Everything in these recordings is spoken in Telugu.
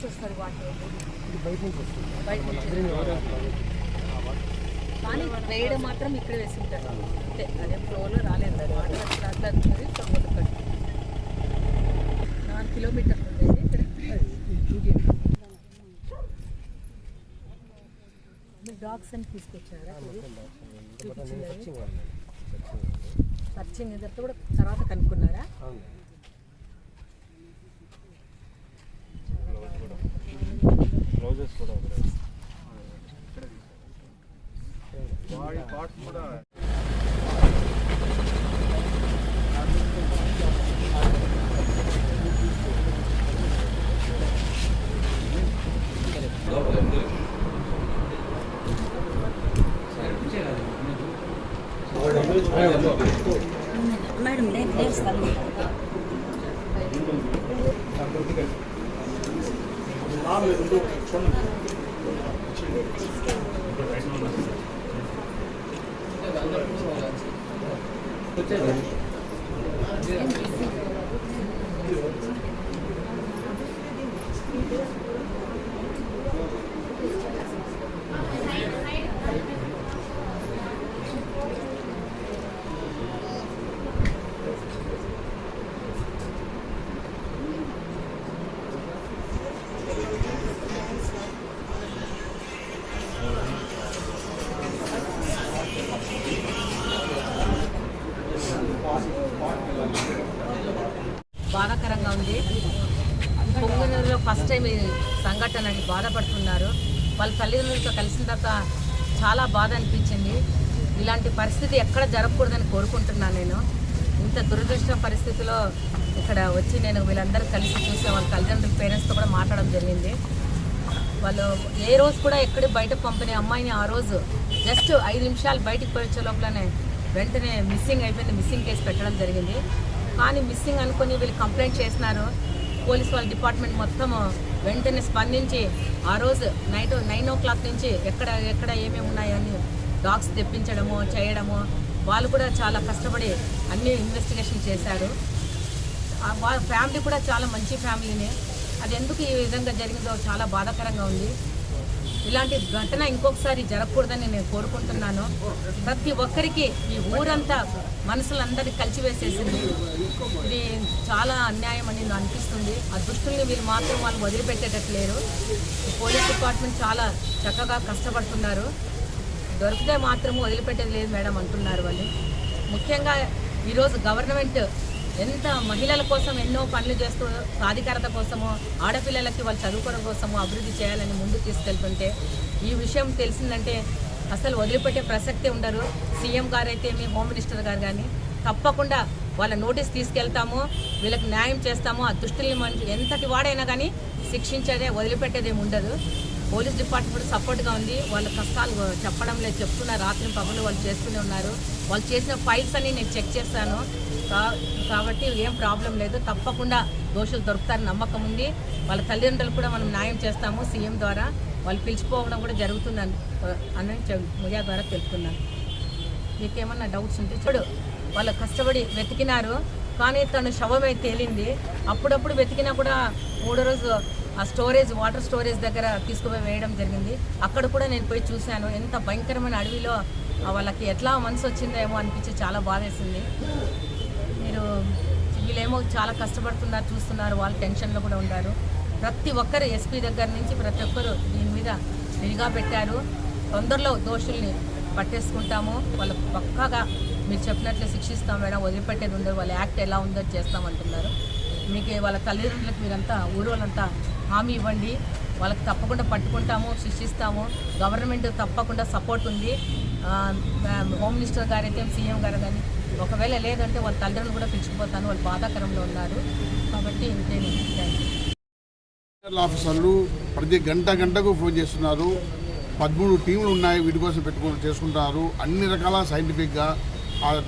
నుంచి వస్తుంది. వాటర్ కానీ వేయడం మాత్రం ఇక్కడ వేసి ఉంటారు అంతే అదే ఫ్లోలో రాలేదు. అది వాటర్ అట్లా అట్లా కట్టు. నాలుగు కిలోమీటర్లు ఉండేది ఇక్కడ. డాగ్స్ అని తీసుకొచ్చారా? సర్చింగ్ ఇదంతా కూడా తర్వాత కనుక్కున్నారా? అవును రోజెస్ కూడా ఒకటే. బాడీ పార్ట్స్ కూడా మేడం నేను 다음에 운동 저는 그때 만나면서 그때 네. మీ ఫస్ట్ సంఘటన అని బాధపడుతున్నారు. వాళ్ళ తల్లిదండ్రులతో కలిసిన తర్వాత చాలా బాధ అనిపించింది. ఇలాంటి పరిస్థితి ఎక్కడ జరగకూడదని కోరుకుంటున్నాను నేను. ఇంత దురదృష్ట పరిస్థితిలో ఇక్కడ వచ్చి నేను వీళ్ళందరూ కలిసి చూసి వాళ్ళ తల్లిదండ్రుల పేరెంట్స్తో కూడా మాట్లాడడం జరిగింది. వాళ్ళు ఏ రోజు కూడా ఎక్కడ బయట పంపిన అమ్మాయిని ఆ రోజు జస్ట్ ఐదు నిమిషాలు బయటికి పోయి వచ్చే లోపలనే వెంటనే మిస్సింగ్ అయిపోయింది. మిస్సింగ్ కేసు పెట్టడం జరిగింది. కానీ మిస్సింగ్ అనుకుని వీళ్ళు కంప్లైంట్ చేసినారు. పోలీస్ వాళ్ళ డిపార్ట్మెంట్ మొత్తం వెంటనే స్పందించి ఆ రోజు నైట్ నైన్ ఓ క్లాక్ నుంచి ఎక్కడ ఎక్కడ ఏమేమి ఉన్నాయని డాగ్స్ తెప్పించడము చేయడము వాళ్ళు కూడా చాలా కష్టపడి అన్ని ఇన్వెస్టిగేషన్ చేశారు. వాళ్ళ ఫ్యామిలీ కూడా చాలా మంచి ఫ్యామిలీనే. అది ఎందుకు ఈ విధంగా జరిగిందో చాలా బాధాకరంగా ఉంది. ఇలాంటి ఘటన ఇంకొకసారి జరగకూడదని నేను కోరుకుంటున్నాను. ప్రతి ఒక్కరికి ఈ ఊరంతా మనసులందరినీ కలిసివేసేసింది. ఇది చాలా అన్యాయం అని అనిపిస్తుంది. ఆ దుస్తుల్ని వీళ్ళు మాత్రం వాళ్ళు వదిలిపెట్టేటట్లేరు. పోలీస్ డిపార్ట్మెంట్ చాలా చక్కగా కష్టపడుతున్నారు. దొరికితే మాత్రం వదిలిపెట్టేది లేదు మేడం అంటున్నారు వాళ్ళు. ముఖ్యంగా ఈరోజు గవర్నమెంట్ ఎంత మహిళల కోసం ఎన్నో పనులు చేస్తూ సాధికారత కోసము ఆడపిల్లలకి వాళ్ళు చదువుకోవడం కోసము అభివృద్ధి చేయాలని ముందుకు తీసుకెళ్తుంటే ఈ విషయం తెలిసిందంటే అసలు వదిలిపెట్టే ప్రసక్తే ఉండరు సీఎం గారు అయితే మీ హోమ్ మినిస్టర్ గారు కానీ తప్పకుండా వాళ్ళ నోటీస్ తీసుకెళ్తాము వీళ్ళకి న్యాయం చేస్తాము ఆ దుష్టుల్ని మంచి ఎంతటి వాడైనా కానీ శిక్షించేదే వదిలిపెట్టేదేమి ఉండదు. పోలీస్ డిపార్ట్మెంట్ సపోర్ట్గా ఉంది. వాళ్ళ కష్టాలు చెప్పడం లేదు చెప్తున్న రాత్రి పగలు వాళ్ళు చేస్తూనే ఉన్నారు. వాళ్ళు చేసిన ఫైల్స్ అన్ని నేను చెక్ చేస్తాను కా- కాబట్టి ఏం ప్రాబ్లం లేదు. తప్పకుండా దోషులు దొరుకుతారని నమ్మకం ఉంది. వాళ్ళ తల్లిదండ్రులు కూడా మనం న్యాయం చేస్తాము సీఎం ద్వారా. వాళ్ళు పిలిచిపోవడం కూడా జరుగుతుందని అని మీడియా ద్వారా తెలుపుతున్నాను. మీకేమన్నా డౌట్స్ ఉంటే చూడు వాళ్ళు కష్టపడి వెతికినారు కానీ తను శవమే తేలింది. అప్పుడప్పుడు వెతికినా కూడా మూడో రోజు ఆ స్టోరేజ్ వాటర్ స్టోరేజ్ దగ్గర తీసుకుపోయి వేయడం జరిగింది. అక్కడ కూడా నేను పోయి చూశాను. ఎంత భయంకరమైన అడవిలో వాళ్ళకి ఎట్లా మనసు వచ్చిందేమో అనిపించి చాలా బాధేసింది. మీరు వీళ్ళేమో చాలా కష్టపడుతున్నారు చూస్తున్నారు వాళ్ళు టెన్షన్లో కూడా ఉన్నారు. ప్రతి ఒక్కరు ఎస్పీ దగ్గర నుంచి ప్రతి ఒక్కరు దీని మీద నిఘా పెట్టారు. తొందరలో దోషుల్ని పట్టేసుకుంటాము. వాళ్ళు పక్కాగా మీరు చెప్పినట్లు శిక్షిస్తాం మేడం వదిలిపెట్టేది ఉండదు. వాళ్ళ యాక్ట్ ఎలా ఉందో చేస్తామంటున్నారు. మీకు వాళ్ళ తల్లిదండ్రులకు మీరంతా ఊరు వాళ్ళంతా హామీ ఇవ్వండి. వాళ్ళకి తప్పకుండా పట్టుకుంటాము శిక్షిస్తాము. గవర్నమెంట్ తప్పకుండా సపోర్ట్ ఉంది. హోమ్ మినిస్టర్ గారు అయితే సీఎం గారు కానీ ఒకవేళ లేదంటే వాళ్ళ తల్లిదండ్రులు కూడా పిలుచుకుపోతాను. వాళ్ళు బాధాకరంలో ఉన్నారు. కాబట్టి ఇంతే ఆఫీసర్లు ప్రతి గంట గంటకు ఫోన్ చేస్తున్నారు. పదమూడు టీములు ఉన్నాయి. వీటి కోసం పెట్టుకుని చేసుకుంటున్నారు. అన్ని రకాల సైంటిఫిక్గా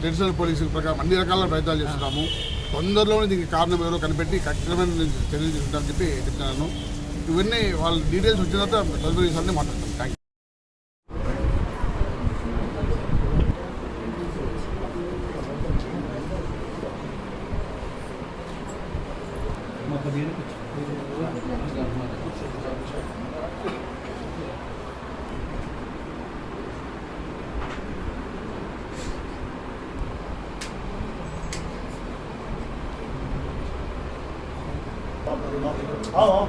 ట్రెడిషనల్ పోలీసుల ప్రకారం అన్ని రకాల ప్రయత్నాలు చేస్తున్నాము. తొందరలోనే దీనికి కారణం ఎవరో కనిపెట్టి ఖచ్చితమైన చర్యలు చెప్పి చెప్తున్నాను. ఇవన్నీ వాళ్ళ డీటెయిల్స్ వచ్చిన తర్వాత తదుపరి విషయాన్ని మాట్లాడతాను థ్యాంక్ యూ Al al.